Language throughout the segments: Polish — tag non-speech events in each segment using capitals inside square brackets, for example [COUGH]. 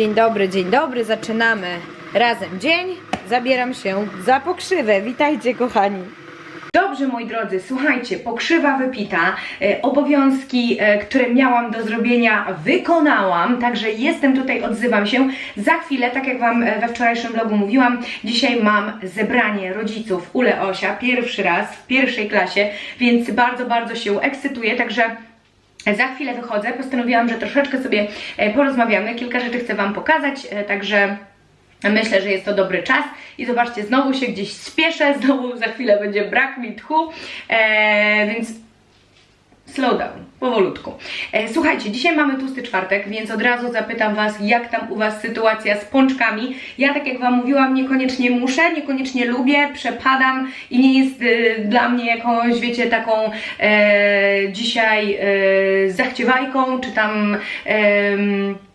Dzień dobry, dzień dobry, zaczynamy razem dzień. Zabieram się za pokrzywę. Witajcie, kochani. Dobrze, moi drodzy, słuchajcie, pokrzywa wypita, e, obowiązki, e, które miałam do zrobienia, wykonałam, także jestem tutaj, odzywam się. Za chwilę, tak jak Wam e, we wczorajszym vlogu mówiłam, dzisiaj mam zebranie rodziców Ule Osia, pierwszy raz w pierwszej klasie, więc bardzo, bardzo się ekscytuję, także za chwilę wychodzę, postanowiłam, że troszeczkę sobie e, porozmawiamy, kilka rzeczy chcę Wam pokazać, e, także myślę, że jest to dobry czas. I zobaczcie, znowu się gdzieś spieszę, [LAUGHS] znowu za chwilę będzie brak mi tchu, e, więc slow down, powolutku. E, słuchajcie, dzisiaj mamy tłusty czwartek, więc od razu zapytam Was, jak tam u Was sytuacja z pączkami. Ja, tak jak Wam mówiłam, niekoniecznie muszę, niekoniecznie lubię, przepadam i nie jest e, dla mnie jakąś, wiecie, taką e, dzisiaj e, zachciewajką, czy tam... em,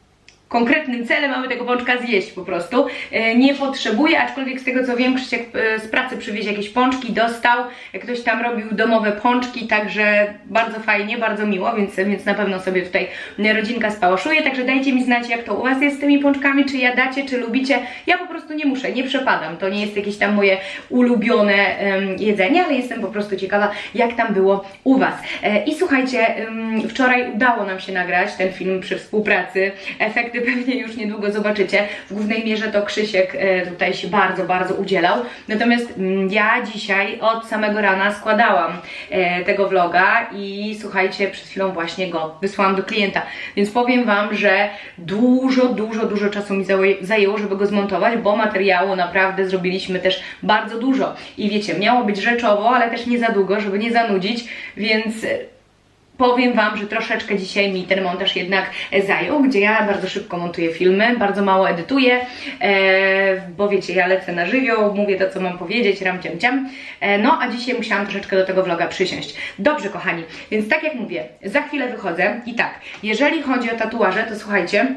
konkretnym celem, mamy tego pączka zjeść po prostu. E, Nie potrzebuję, aczkolwiek z tego co wiem, Krzysiek e, z pracy przywiezie jakieś pączki, dostał, ktoś tam robił domowe pączki, także bardzo fajnie, bardzo miło, więc, więc na pewno sobie tutaj rodzinka spałoszuje, także dajcie mi znać jak to u Was jest z tymi pączkami, czy jadacie, czy lubicie. Ja po prostu nie muszę, nie przepadam, to nie jest jakieś tam moje ulubione em, jedzenie, ale jestem po prostu ciekawa, jak tam było u Was. E, I słuchajcie, em, wczoraj udało nam się nagrać ten film przy współpracy. Efekty pewnie już niedługo zobaczycie. W głównej mierze to Krzysiek e, tutaj się bardzo, bardzo udzielał. Natomiast mm, ja dzisiaj od samego rana składałam e, tego vloga i słuchajcie, przed chwilą właśnie go wysłałam do klienta. Więc powiem Wam, że dużo, dużo, dużo czasu mi zaję- zajęło, żeby go zmontować, bo materiału naprawdę zrobiliśmy też bardzo dużo. I wiecie, miało być rzeczowo, ale też nie za długo, żeby nie zanudzić, więc e, Powiem Wam, że troszeczkę dzisiaj mi ten montaż jednak e, zajął, gdzie ja bardzo szybko montuję filmy, bardzo mało edytuję, e, bo wiecie, ja lecę na żywioł, mówię to, co mam powiedzieć, ram ciam ciam. E, no, a dzisiaj musiałam troszeczkę do tego vloga przysiąść. Dobrze, kochani, więc tak jak mówię, za chwilę wychodzę i tak, jeżeli chodzi o tatuaże, to słuchajcie,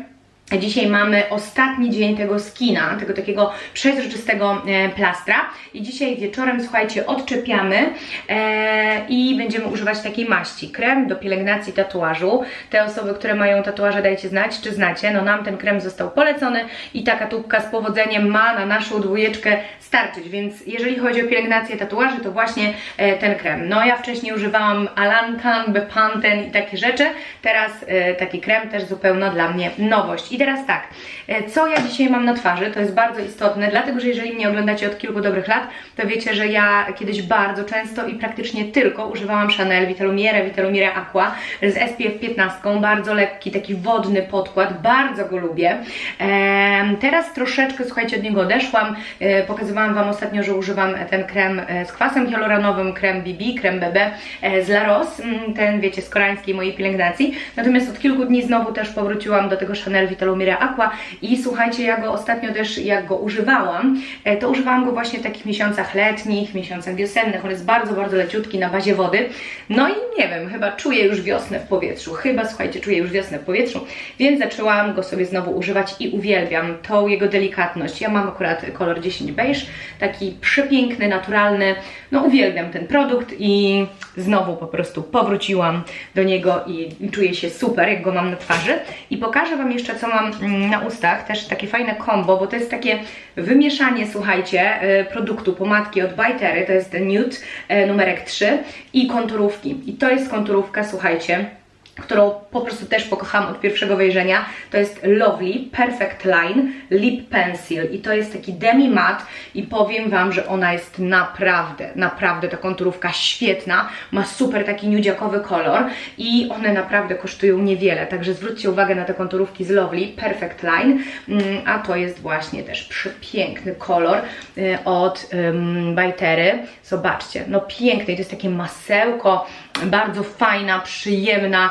Dzisiaj mamy ostatni dzień tego skina, tego takiego przezroczystego e, plastra i dzisiaj wieczorem, słuchajcie, odczepiamy e, i będziemy używać takiej maści. Krem do pielęgnacji tatuażu. Te osoby, które mają tatuaże, dajcie znać, czy znacie. No nam ten krem został polecony i taka tubka z powodzeniem ma na naszą dwójeczkę starczyć, więc jeżeli chodzi o pielęgnację tatuaży, to właśnie e, ten krem. No ja wcześniej używałam Alantan, Bepanten i takie rzeczy, teraz e, taki krem też zupełna dla mnie nowość. I teraz tak, e, co ja dzisiaj mam na twarzy, to jest bardzo istotne, dlatego że jeżeli mnie oglądacie od kilku dobrych lat, to wiecie, że ja kiedyś bardzo często i praktycznie tylko używałam Chanel Vitalumiere, Vitalumiere Aqua z SPF 15, bardzo lekki, taki wodny podkład, bardzo go lubię. Teraz troszeczkę, słuchajcie, od niego odeszłam, e, pokazywałam Wam ostatnio, że używam ten krem e, z kwasem hialuronowym, krem BB, krem BB z La Rose, mm, ten wiecie, z koreańskiej mojej pielęgnacji, natomiast od kilku dni znowu też powróciłam do tego Chanel Vitalumiere Aqua. I słuchajcie, ja go ostatnio też, jak go używałam, e, to używałam go właśnie w takich miesiącach letnich, miesiącach wiosennych, on jest bardzo, bardzo leciutki na bazie wody, no i nie wiem, chyba czuję już wiosnę w powietrzu, chyba, słuchajcie, czuję już wiosnę w powietrzu, więc zaczęłam go sobie znowu używać i uwielbiam tą jego delikatność. Ja mam akurat kolor 10 beige, taki przepiękny, naturalny, no uwielbiam ten produkt i znowu po prostu powróciłam do niego i, czuję się super, jak go mam na twarzy. I pokażę Wam jeszcze, co mam mm, na ustach, też takie fajne combo, bo to jest takie wymieszanie, słuchajcie, y, produktu pomadki od Bytery, to jest Nude y, numerek 3 i konturówki. I to jest konturówka, słuchajcie, którą po prostu też pokochałam od pierwszego wejrzenia. To jest Lovely Perfect Line Lip Pencil i to jest taki demi matte i powiem Wam, że ona jest naprawdę, naprawdę ta konturówka świetna, ma super taki nudziakowy kolor i one naprawdę kosztują niewiele, także zwróćcie uwagę na te konturówki z Lovely Perfect Line, Mm, a to jest właśnie też przepiękny kolor y, od Bajtery. Zobaczcie, no piękny, to jest takie masełko, bardzo fajna, przyjemna,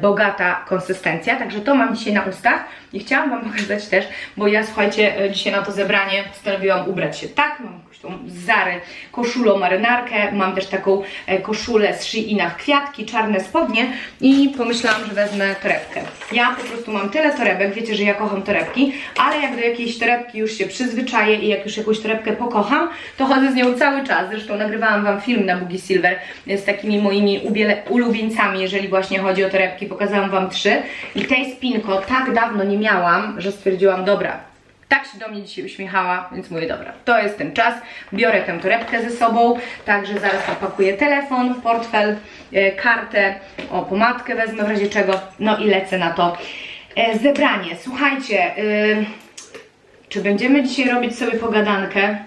bogata konsystencja. Także to mam dzisiaj na ustach i chciałam Wam pokazać też, bo ja słuchajcie, e, dzisiaj na to zebranie postanowiłam ubrać się tak, mam jakąś tą Zary koszulą marynarkę, mam też taką e, koszulę z Sheina w kwiatki, czarne spodnie i pomyślałam, że wezmę torebkę. Ja po prostu mam tyle torebek, wiecie, że ja kocham torebki, ale jak do jakiejś torebki już się przyzwyczaję i jak już jakąś torebkę pokocham, to chodzę z nią cały czas. Zresztą nagrywałam Wam film na Boogie Silver z takimi moimi ulubieńcami, jeżeli właśnie chodzi o torebki. Pokazałam Wam trzy i tej spinko tak dawno nie miałam, że stwierdziłam, dobra, tak się do mnie dzisiaj uśmiechała, więc mówię, dobra, to jest ten czas, biorę tę torebkę ze sobą, także zaraz opakuję telefon, portfel, e, kartę, o, pomadkę wezmę w razie czego, no i lecę na to e, zebranie. Słuchajcie, y, czy będziemy dzisiaj robić sobie pogadankę?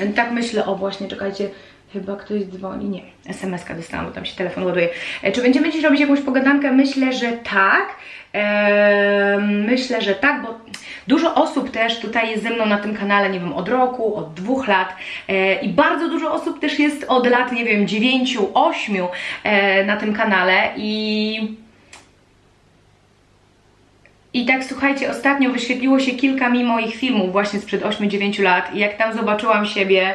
E, Tak myślę, o właśnie, czekajcie, chyba ktoś dzwoni, nie, SMS-ka dostałam, bo tam się telefon ładuje. E, Czy będziemy dziś robić jakąś pogadankę? Myślę, że tak. Eee, myślę, że tak, bo dużo osób też tutaj jest ze mną na tym kanale, nie wiem, od roku, od dwóch lat e, i bardzo dużo osób też jest od lat, nie wiem, dziewięciu, ośmiu e, na tym kanale i i tak słuchajcie, ostatnio wyświetliło się kilka mi moich filmów właśnie sprzed 8-9 lat i jak tam zobaczyłam siebie,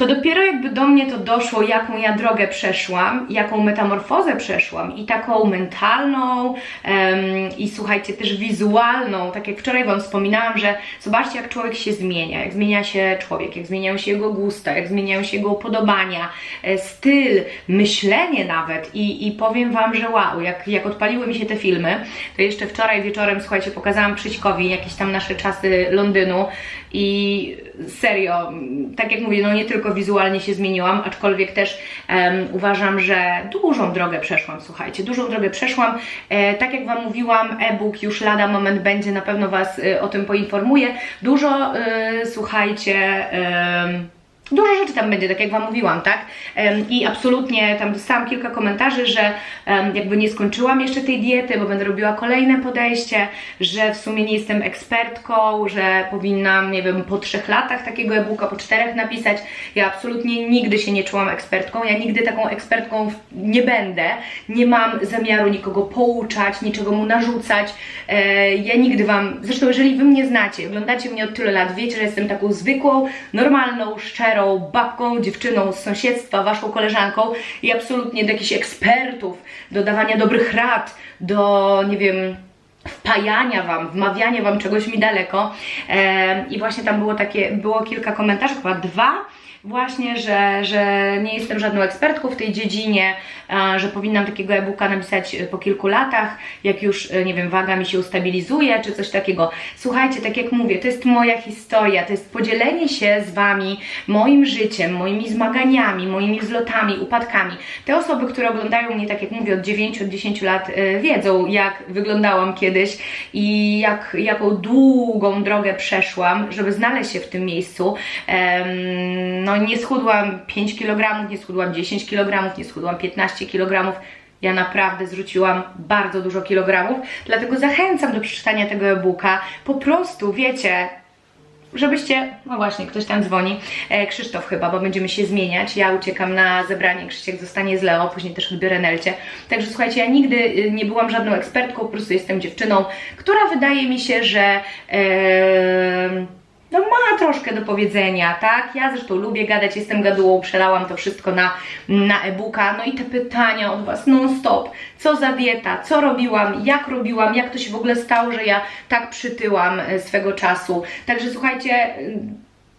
to dopiero jakby do mnie to doszło, jaką ja drogę przeszłam, jaką metamorfozę przeszłam i taką mentalną em, i słuchajcie, też wizualną, tak jak wczoraj Wam wspominałam, że zobaczcie jak człowiek się zmienia, jak zmienia się człowiek, jak zmieniają się jego gusta, jak zmieniają się jego upodobania, e, styl, myślenie nawet. I, i powiem Wam, że wow, jak, jak odpaliły mi się te filmy, to jeszcze wczoraj wieczorem, słuchajcie, pokazałam Krzyśkowi jakieś tam nasze czasy Londynu i serio, tak jak mówię, no nie tylko wizualnie się zmieniłam, aczkolwiek też em, uważam, że dużą drogę przeszłam, słuchajcie, dużą drogę przeszłam. E, tak jak Wam mówiłam, e-book już lada moment będzie, na pewno Was e, o tym poinformuję. Dużo, e, słuchajcie, em, Dużo rzeczy tam będzie, tak jak Wam mówiłam, tak? I absolutnie tam dostałam kilka komentarzy, że jakby nie skończyłam jeszcze tej diety, bo będę robiła kolejne podejście, że w sumie nie jestem ekspertką, że powinnam, nie wiem, po trzech latach takiego e-booka, po czterech napisać. Ja absolutnie nigdy się nie czułam ekspertką, ja nigdy taką ekspertką nie będę. Nie mam zamiaru nikogo pouczać, niczego mu narzucać. E, ja nigdy Wam, zresztą jeżeli Wy mnie znacie, oglądacie mnie od tylu lat, wiecie, że jestem taką zwykłą, normalną, szczerą babką, dziewczyną z sąsiedztwa, Waszą koleżanką i absolutnie do jakichś ekspertów, do dawania dobrych rad, do, nie wiem, wpajania wam, wmawiania wam czegoś mi daleko. E, I właśnie tam było takie, było kilka komentarzy, chyba dwa. Właśnie, że, że nie jestem żadną ekspertką w tej dziedzinie, że powinnam takiego e-booka napisać e, po kilku latach, jak już, e, nie wiem, waga mi się ustabilizuje, czy coś takiego. Słuchajcie, tak jak mówię, to jest moja historia, to jest podzielenie się z Wami moim życiem, moimi zmaganiami, moimi wzlotami, upadkami. Te osoby, które oglądają mnie, tak jak mówię, od 9, od 10 lat, e, wiedzą, jak wyglądałam kiedyś i jak, jaką długą drogę przeszłam, żeby znaleźć się w tym miejscu. Em, no nie schudłam 5 kg, nie schudłam 10 kg, nie schudłam 15 kg. Ja naprawdę zrzuciłam bardzo dużo kilogramów, dlatego zachęcam do przeczytania tego e-booka. Po prostu, wiecie, żebyście, no właśnie, ktoś tam dzwoni, e, Krzysztof chyba, bo będziemy się zmieniać, ja uciekam na zebranie, Krzysiek zostanie z Leo, później też odbiorę Nelcie, także słuchajcie, ja nigdy y, nie byłam żadną ekspertką, po prostu jestem dziewczyną, która wydaje mi się, że... em, no ma troszkę do powiedzenia, tak? Ja zresztą lubię gadać, jestem gadułą, przelałam to wszystko na, na e-booka, no i te pytania od Was non stop, co za dieta, co robiłam, jak robiłam, jak to się w ogóle stało, że ja tak przytyłam e, swego czasu. Także słuchajcie,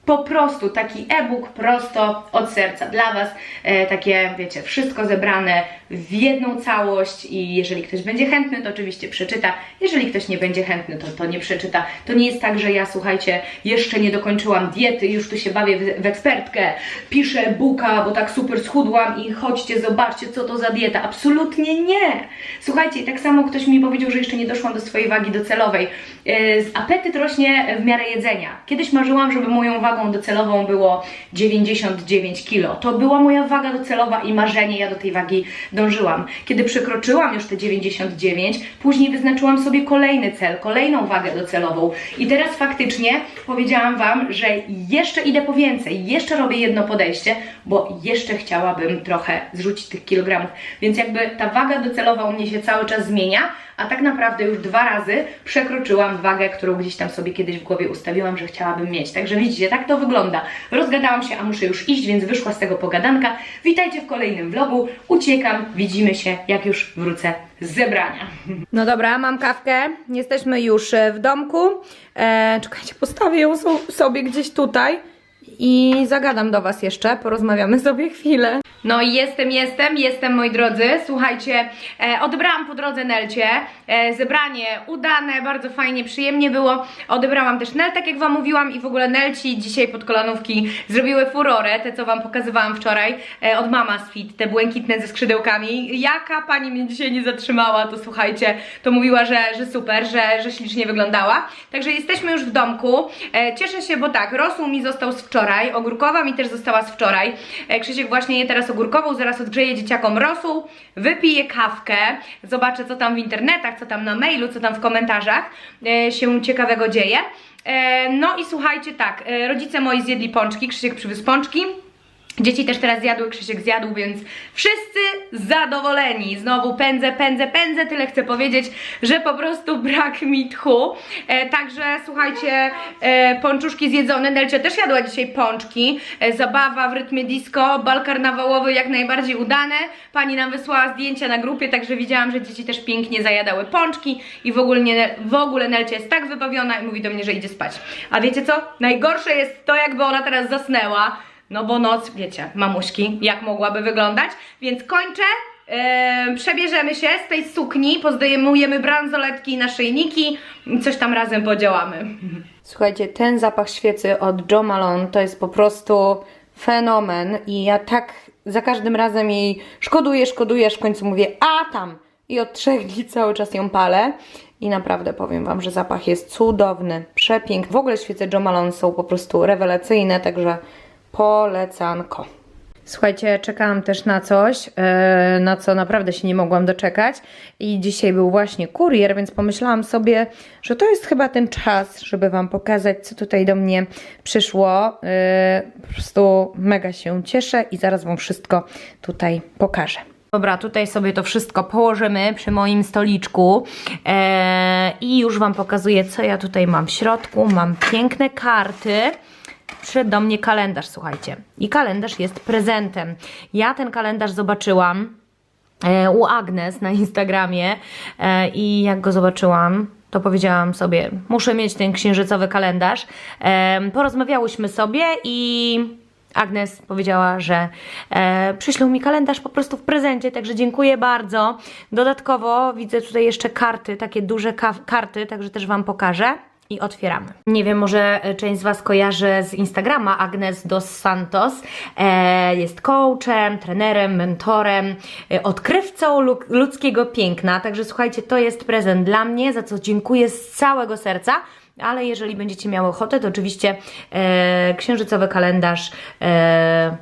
po prostu taki e-book prosto od serca dla Was, e, takie wiecie, wszystko zebrane w jedną całość i jeżeli ktoś będzie chętny, to oczywiście przeczyta, jeżeli ktoś nie będzie chętny, to, to nie przeczyta. To nie jest tak, że ja słuchajcie, jeszcze nie dokończyłam diety, już tu się bawię w, w ekspertkę, piszę e-booka, bo tak super schudłam i chodźcie, zobaczcie, co to za dieta. Absolutnie nie! Słuchajcie, tak samo ktoś mi powiedział, że jeszcze nie doszłam do swojej wagi docelowej. Yy, apetyt rośnie w miarę jedzenia. Kiedyś marzyłam, żeby moją wagą docelową było 99 kg. To była moja waga docelowa i marzenie, ja do tej wagi dążyłam. Kiedy przekroczyłam już te 99, później wyznaczyłam sobie kolejny cel, kolejną wagę docelową. I teraz faktycznie powiedziałam Wam, że jeszcze idę po więcej, jeszcze robię jedno podejście, bo jeszcze chciałabym trochę zrzucić tych kilogramów. Więc jakby ta waga docelowa u mnie się cały czas zmienia, a tak naprawdę już dwa razy przekroczyłam wagę, którą gdzieś tam sobie kiedyś w głowie ustawiłam, że chciałabym mieć. Także widzicie, tak to wygląda. Rozgadałam się, a muszę już iść, więc wyszła z tego pogadanka. Witajcie w kolejnym vlogu. Uciekam, widzimy się, jak już wrócę z zebrania. No dobra, mam kawkę. Jesteśmy już e, w domku. E, czekajcie, postawię ją so- sobie gdzieś tutaj i zagadam do Was jeszcze. Porozmawiamy [LAUGHS] sobie chwilę. No i jestem, jestem, jestem moi drodzy. Słuchajcie, e, odebrałam po drodze Nelcie. E, zebranie udane, bardzo fajnie, przyjemnie było. Odebrałam też Nel, tak jak Wam mówiłam, i w ogóle Nelci dzisiaj pod kolanówki zrobiły furorę, te co Wam pokazywałam wczoraj e, od Mama Fit, te błękitne ze skrzydełkami. Jaka pani mnie dzisiaj nie zatrzymała, to słuchajcie, to mówiła, że, że super, że, że ślicznie wyglądała. Także jesteśmy już w domku. E, cieszę się, bo tak, rosół mi został z wczoraj, ogórkowa mi też została z wczoraj. E, Krzysiek właśnie je teraz ogórkową, zaraz odgrzeje dzieciakom rosół, wypiję kawkę, zobaczę co tam w internetach, co tam na mailu, co tam w komentarzach e, się ciekawego dzieje. E, no i słuchajcie, tak, e, rodzice moi zjedli pączki, Krzysiek przywiózł pączki. Dzieci też teraz zjadły, Krzysiek zjadł, więc wszyscy zadowoleni. Znowu pędzę, pędzę, pędzę, tyle chcę powiedzieć, że po prostu brak mi tchu. E, także słuchajcie, e, pączuszki zjedzone. Nelcia też jadła dzisiaj pączki. E, zabawa w rytmie disco, bal karnawałowy jak najbardziej udane. Pani nam wysłała zdjęcia na grupie, także widziałam, że dzieci też pięknie zajadały pączki i w ogóle, nie, w ogóle Nelcia jest tak wybawiona i mówi do mnie, że idzie spać. A wiecie co? Najgorsze jest to, jakby ona teraz zasnęła. No bo noc, wiecie, mamuśki, jak mogłaby wyglądać. Więc kończę. Eee, przebierzemy się z tej sukni, pozdejmujemy bransoletki i naszyjniki i coś tam razem podziałamy. Słuchajcie, ten zapach świecy od Jo Malone to jest po prostu fenomen i ja tak za każdym razem jej szkoduję, szkoduję, aż w końcu mówię, a tam! I od trzech dni cały czas ją palę. I naprawdę powiem Wam, że zapach jest cudowny, przepiękny. W ogóle świece Jo Malone są po prostu rewelacyjne, także polecanko. Słuchajcie, czekałam też na coś, e, na co naprawdę się nie mogłam doczekać. I dzisiaj był właśnie kurier, więc pomyślałam sobie, że to jest chyba ten czas, żeby Wam pokazać, co tutaj do mnie przyszło. E, Po prostu mega się cieszę i zaraz Wam wszystko tutaj pokażę. Dobra, tutaj sobie to wszystko położymy przy moim stoliczku e, i już Wam pokazuję, co ja tutaj mam w środku. Mam piękne karty. Przyszedł do mnie kalendarz, słuchajcie. I kalendarz jest prezentem. Ja ten kalendarz zobaczyłam e, u Agnes na Instagramie e, i jak go zobaczyłam, to powiedziałam sobie, muszę mieć ten księżycowy kalendarz. Porozmawiałyśmy sobie i Agnes powiedziała, że e, przyślą mi kalendarz po prostu w prezencie, także dziękuję bardzo. Dodatkowo widzę tutaj jeszcze karty, takie duże ka- karty, także też Wam pokażę. I otwieramy. Nie wiem, może e, część z Was kojarzy z Instagrama Agnes dos Santos. E, jest coachem, trenerem, mentorem, e, odkrywcą lu- ludzkiego piękna. Także słuchajcie, to jest prezent dla mnie, za co dziękuję z całego serca. Ale jeżeli będziecie miały ochotę, to oczywiście e, księżycowy kalendarz. E,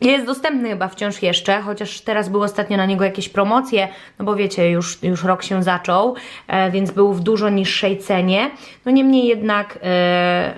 jest dostępny chyba wciąż jeszcze, chociaż teraz były ostatnio na niego jakieś promocje, no bo wiecie, już, już rok się zaczął, e, więc był w dużo niższej cenie. No niemniej jednak e,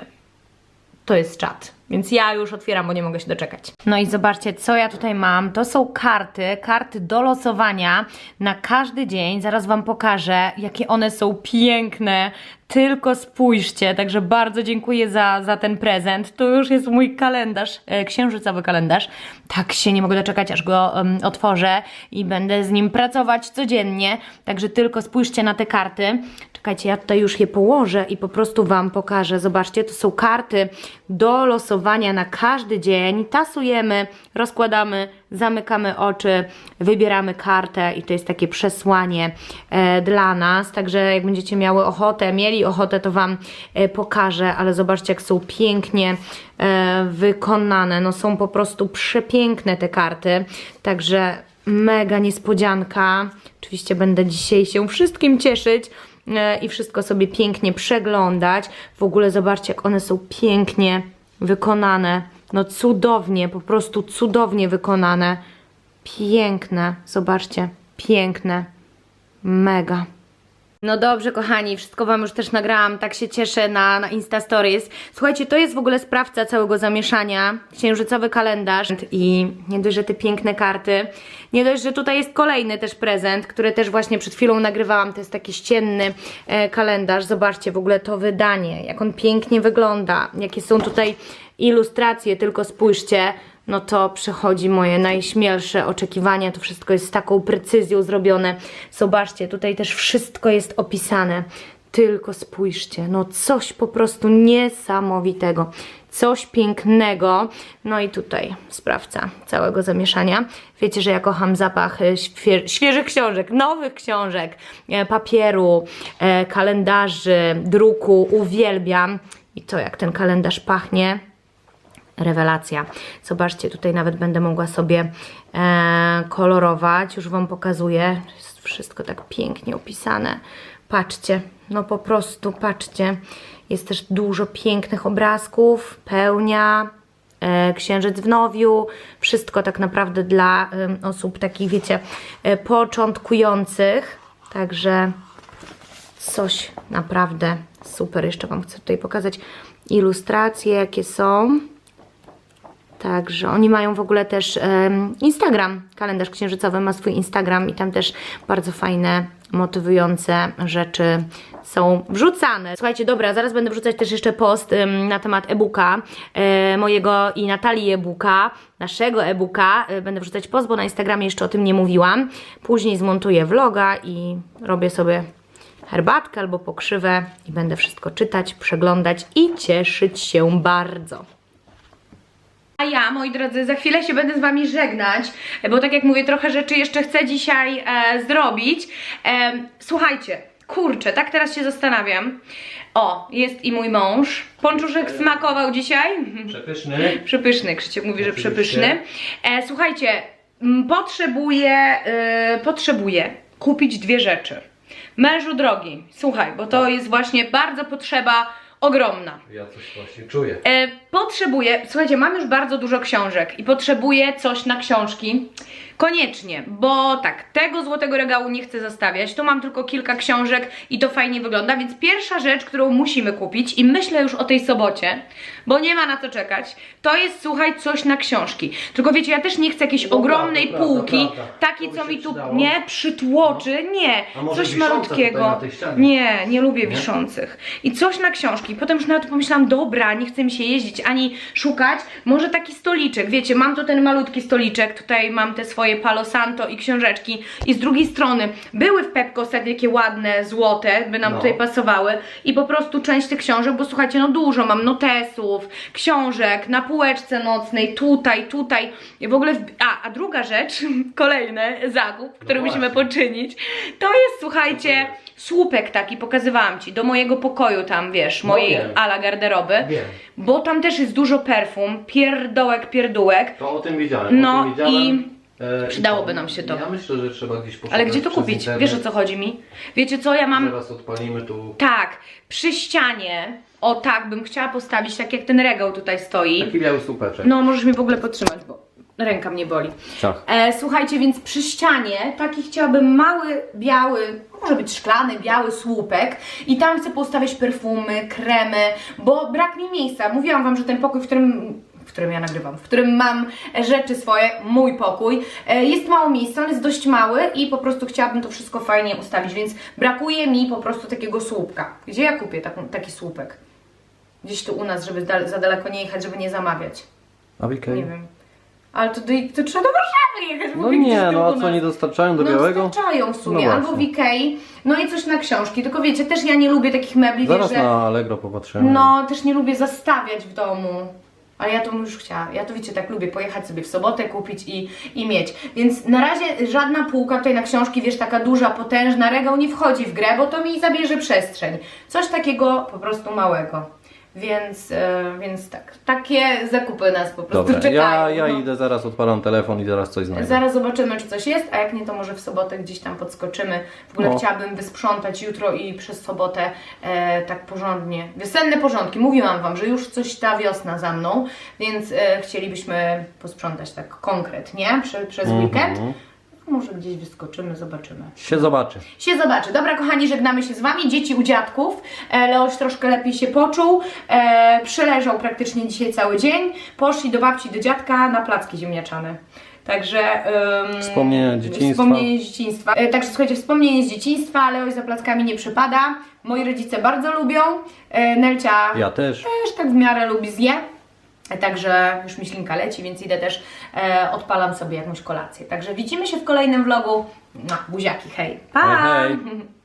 to jest czat. Więc ja już otwieram, bo nie mogę się doczekać. No i zobaczcie, co ja tutaj mam. To są karty, karty do losowania na każdy dzień. Zaraz Wam pokażę, jakie one są piękne. Tylko spójrzcie, także bardzo dziękuję za, za ten prezent. To już jest mój kalendarz, e, księżycowy kalendarz. Tak się nie mogę doczekać, aż go em, otworzę i będę z nim pracować codziennie. Także tylko spójrzcie na te karty. Czekajcie, ja tutaj już je położę i po prostu Wam pokażę. Zobaczcie, to są karty do losowania na każdy dzień. Tasujemy, rozkładamy, zamykamy oczy, wybieramy kartę i to jest takie przesłanie e, dla nas. Także jak będziecie miały ochotę, mieli ochotę, to Wam e, pokażę, ale zobaczcie, jak są pięknie e, wykonane. No są po prostu przepiękne te karty. Także mega niespodzianka. Oczywiście będę dzisiaj się wszystkim cieszyć i wszystko sobie pięknie przeglądać. W ogóle zobaczcie, jak one są pięknie wykonane. No cudownie, po prostu cudownie wykonane. Piękne, zobaczcie, piękne. Mega. No dobrze, kochani, wszystko Wam już też nagrałam, tak się cieszę na, na Insta Stories. Słuchajcie, to jest w ogóle sprawca całego zamieszania, księżycowy kalendarz i nie dość, że te piękne karty, nie dość, że tutaj jest kolejny też prezent, który też właśnie przed chwilą nagrywałam, to jest taki ścienny e, kalendarz. Zobaczcie w ogóle to wydanie, jak on pięknie wygląda, jakie są tutaj ilustracje, tylko spójrzcie no to przechodzi moje najśmielsze oczekiwania. To wszystko jest z taką precyzją zrobione. Zobaczcie, tutaj też wszystko jest opisane. Tylko spójrzcie, no coś po prostu niesamowitego, coś pięknego. No i tutaj sprawca całego zamieszania. Wiecie, że ja kocham zapach e, świe świeżych książek, nowych książek, e, papieru, e, kalendarzy, druku. Uwielbiam. I to, jak ten kalendarz pachnie, rewelacja. Zobaczcie, tutaj nawet będę mogła sobie e, kolorować. Już Wam pokazuję. Jest wszystko tak pięknie opisane. Patrzcie, no po prostu patrzcie. Jest też dużo pięknych obrazków, pełnia, e, księżyc w nowiu. Wszystko tak naprawdę dla em, osób takich, wiecie, e, początkujących. Także coś naprawdę super. Jeszcze Wam chcę tutaj pokazać ilustracje, jakie są. Także oni mają w ogóle też em, Instagram, kalendarz księżycowy ma swój Instagram i tam też bardzo fajne, motywujące rzeczy są wrzucane. Słuchajcie, dobra, zaraz będę wrzucać też jeszcze post em, na temat e-booka e, mojego i Natalii e-booka, naszego e-booka. E, będę wrzucać post, bo na Instagramie jeszcze o tym nie mówiłam. Później zmontuję vloga i robię sobie herbatkę albo pokrzywę i będę wszystko czytać, przeglądać i cieszyć się bardzo. A ja, moi drodzy, za chwilę się będę z Wami żegnać, bo tak jak mówię, trochę rzeczy jeszcze chcę dzisiaj e, zrobić. E, słuchajcie, kurczę, tak teraz się zastanawiam. O, jest i mój mąż. Pączuszek smakował dzisiaj. Przepyszny. Przepyszny, Krzysiek mówi, że przepyszny. E, słuchajcie, m, potrzebuję, e, potrzebuję kupić dwie rzeczy. Mężu drogi, słuchaj, bo to jest właśnie bardzo potrzeba ogromna. Ja coś właśnie czuję. E, potrzebuję, słuchajcie, mam już bardzo dużo książek i potrzebuję coś na książki. Koniecznie, bo tak, tego złotego regału nie chcę zostawiać. Tu mam tylko kilka książek i to fajnie wygląda, więc pierwsza rzecz, którą musimy kupić i myślę już o tej sobocie, bo nie ma na co czekać, to jest słuchaj coś na książki. Tylko wiecie, ja też nie chcę jakiejś Dobra, ogromnej prawda, półki, prawda. takiej co mi tu przydało. nie przytłoczy, nie, A może coś malutkiego. Nie, nie lubię Nie? wiszących. I coś na książki. Potem już nawet pomyślałam, dobra, nie chce mi się jeździć ani szukać. Może taki stoliczek, wiecie, mam tu ten malutki stoliczek, tutaj mam te swoje Palo Santo i książeczki. I z drugiej strony były w Pepko ostatnio takie ładne, złote, by nam No. tutaj pasowały. I po prostu część tych książek, bo słuchajcie, no dużo mam notesów, książek, na półeczce nocnej, tutaj, tutaj. I w ogóle, w... a, a druga rzecz, [LAUGHS] kolejny zakup, który No musimy poczynić, to jest, słuchajcie, słupek taki, pokazywałam Ci, do mojego pokoju tam, wiesz, No mojej wiem. ala garderoby, Wiem. Bo tam też jest dużo perfum, pierdołek, pierdółek, To o tym wiedziałem. No o tym wiedziałem. i E, przydałoby nam się to. Ja myślę, że trzeba gdzieś poszukać ale gdzie to kupić? internet. Wiesz o co chodzi mi? Wiecie co, ja mam, Zaraz odpalimy tu tak, przy ścianie, o tak, bym chciała postawić, tak jak ten regał tutaj stoi, taki biały słupeczek. no możesz mi w ogóle podtrzymać, bo ręka mnie boli. Tak. E, słuchajcie, więc przy ścianie taki chciałabym mały, biały, może być szklany, biały słupek i tam chcę postawiać perfumy, kremy, bo brak mi miejsca. Mówiłam Wam, że ten pokój, w którym w którym ja nagrywam, w którym mam rzeczy swoje, mój pokój. e, Jest mało miejsca, on jest dość mały i po prostu chciałabym to wszystko fajnie ustawić, więc brakuje mi po prostu takiego słupka. Gdzie ja kupię taką, taki słupek? Gdzieś tu u nas, żeby za daleko nie jechać, żeby nie zamawiać. A w Ikei? Nie wiem. Ale to, do, to trzeba do Warszawy jechać. No mówię, gdzieś nie, tu no a co nas. nie dostarczają do no, białego? dostarczają w sumie, No albo w właśnie. Ikei, no i coś na książki, tylko wiecie, też ja nie lubię takich mebli, Zaraz wiesz, że... na Allegro popatrzymy. No, też nie lubię zastawiać w domu. Ale ja to bym już chciała. Ja to wiecie, tak lubię pojechać sobie w sobotę, kupić i, i mieć. Więc na razie żadna półka tutaj na książki, wiesz, taka duża, potężna, regał nie wchodzi w grę, bo to mi zabierze przestrzeń. Coś takiego po prostu małego. Więc, e, więc tak, takie zakupy nas po prostu Dobra, czekają. ja, ja no. idę zaraz, odpalam telefon i zaraz coś znajdę. Zaraz zobaczymy, czy coś jest, a jak nie, to może w sobotę gdzieś tam podskoczymy. W ogóle No. chciałabym wysprzątać jutro i przez sobotę e, tak porządnie. Wiosenne porządki. Mówiłam Wam, że już coś ta wiosna za mną, więc e, chcielibyśmy posprzątać tak konkretnie prze, przez Mhm. weekend. Może gdzieś wyskoczymy, zobaczymy. Się zobaczy. Się zobaczy. Dobra, kochani, żegnamy się z Wami. Dzieci u dziadków. E, Leoś troszkę lepiej się poczuł. E, przyleżał praktycznie dzisiaj cały dzień. Poszli do babci, do dziadka na placki ziemniaczane. Także. em, Wspomnienia dzieciństwa. Wspomnienie z dzieciństwa. E, także słuchajcie, wspomnienie z dzieciństwa. Leoś za plackami nie przypada. Moi rodzice bardzo lubią. E, Nelcia Ja też. też tak w miarę lubi zje. Także już myślinka leci, więc idę też e, odpalam sobie jakąś kolację. Także widzimy się w kolejnym vlogu. No, buziaki, hej. Pa! Hej, hej. [LAUGHS]